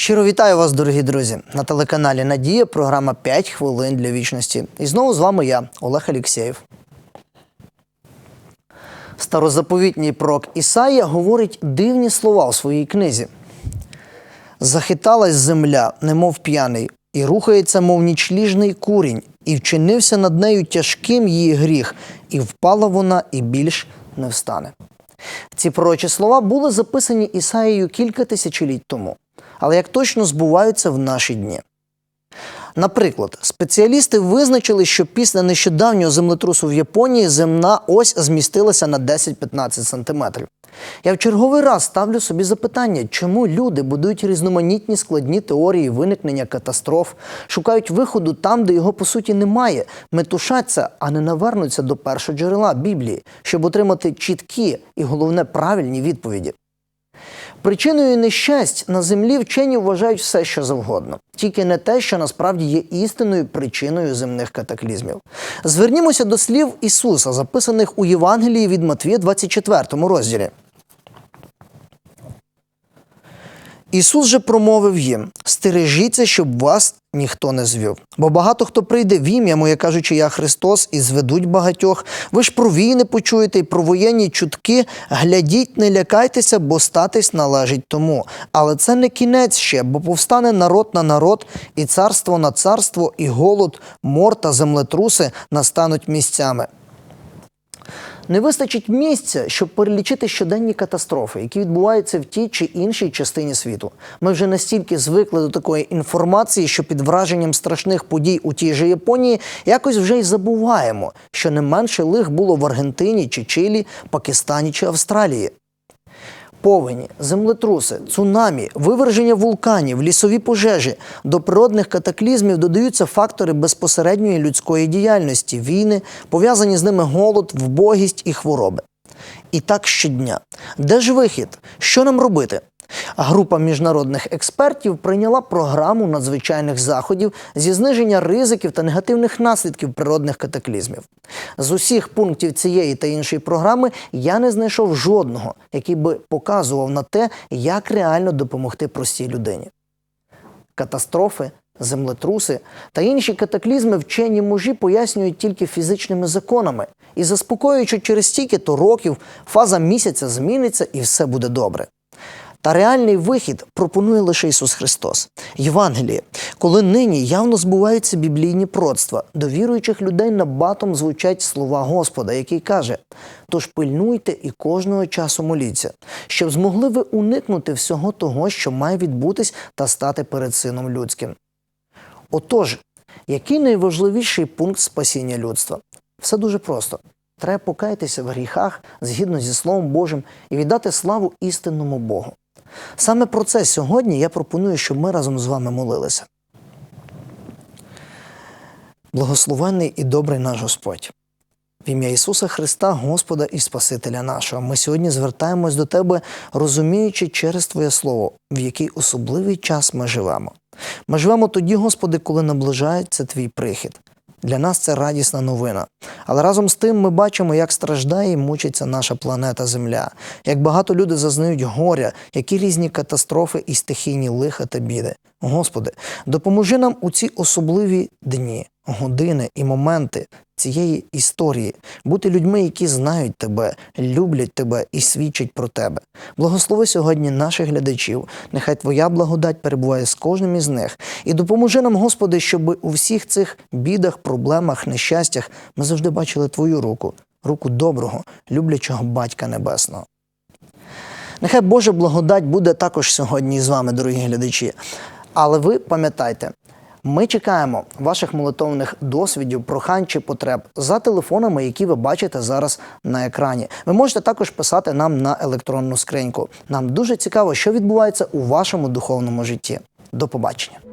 Щиро вітаю вас, дорогі друзі, на телеканалі Надія, програма «5 хвилин для вічності. І знову з вами я, Олег Алєксєєв. Старозаповітній пророк Ісаїя говорить дивні слова у своїй книзі. Захиталась земля, немов п'яний, і рухається, мов нічліжний курінь, і вчинився над нею тяжким її гріх, і впала вона, і більш не встане. Ці пророчі слова були записані Ісаїєю кілька тисячоліть тому, але як точно збуваються в наші дні. Наприклад, спеціалісти визначили, що після нещодавнього землетрусу в Японії земна ось змістилася на 10-15 сантиметрів. Я в черговий раз ставлю собі запитання, чому люди будують різноманітні складні теорії виникнення катастроф, шукають виходу там, де його по суті немає, метушаться, а не навернуться до першого джерела Біблії, щоб отримати чіткі і головне правильні відповіді. Причиною нещасть на землі вчені вважають все, що завгодно, тільки не те, що насправді є істинною причиною земних катаклізмів. Звернімося до слів Ісуса, записаних у Євангелії від Матвія, 24 розділі. Ісус же промовив їм: стережіться, щоб вас ніхто не звів. Бо багато хто прийде в ім'я моє, кажучи, я Христос, і зведуть багатьох. Ви ж про війни почуєте і про воєнні чутки. Глядіть, не лякайтеся, бо статись належить тому. Але це не кінець ще, бо повстане народ на народ, і царство на царство, і голод, мор та землетруси настануть місцями. Не вистачить місця, щоб перелічити щоденні катастрофи, які відбуваються в тій чи іншій частині світу. Ми вже настільки звикли до такої інформації, що під враженням страшних подій у тій же Японії якось вже й забуваємо, що не менше лих було в Аргентині чи Чилі, Пакистані чи Австралії. Повені, землетруси, цунамі, виверження вулканів, лісові пожежі до природних катаклізмів додаються фактори безпосередньої людської діяльності, війни, пов'язані з ними голод, вбогість і хвороби. І так щодня. Де ж вихід? Що нам робити? Група міжнародних експертів прийняла програму надзвичайних заходів зі зниження ризиків та негативних наслідків природних катаклізмів. З усіх пунктів цієї та іншої програми я не знайшов жодного, який би показував на те, як реально допомогти простій людині. Катастрофи, землетруси та інші катаклізми вчені мужі пояснюють тільки фізичними законами і заспокоюючи через стільки-то років, фаза місяця зміниться і все буде добре. Та реальний вихід пропонує лише Ісус Христос. Євангеліє, коли нині явно збуваються біблійні пророцтва, до віруючих людей набатом звучать слова Господа, який каже: тож пильнуйте і кожного часу моліться, щоб змогли ви уникнути всього того, що має відбутись та стати перед Сином людським. Отож, який найважливіший пункт спасіння людства? Все дуже просто. Треба покаятися в гріхах згідно зі Словом Божим і віддати славу істинному Богу. Саме про це сьогодні я пропоную, щоб ми разом з вами молилися. Благословенний і добрий наш Господь. В ім'я Ісуса Христа, Господа і Спасителя нашого, ми сьогодні звертаємось до Тебе, розуміючи через Твоє Слово, в який особливий час ми живемо. Ми живемо тоді, Господи, коли наближається Твій прихід. Для нас це радісна новина. Але разом з тим ми бачимо, як страждає і мучиться наша планета Земля, як багато людей зазнають горя, які різні катастрофи і стихійні лиха та біди. Господи, допоможи нам у ці особливі дні, години і моменти цієї історії бути людьми, які знають тебе, люблять тебе і свідчать про тебе. Благослови сьогодні наших глядачів. Нехай Твоя благодать перебуває з кожним із них. І допоможи нам, Господи, щоб у всіх цих бідах, проблемах, нещастях ми завжди бачили Твою руку, руку доброго, люблячого Батька Небесного. Нехай Божа благодать буде також сьогодні з вами, дорогі глядачі. Але ви пам'ятайте, ми чекаємо ваших молитовних досвідів, прохань чи потреб за телефонами, які ви бачите зараз на екрані. Ви можете також писати нам на електронну скриньку. Нам дуже цікаво, що відбувається у вашому духовному житті. До побачення.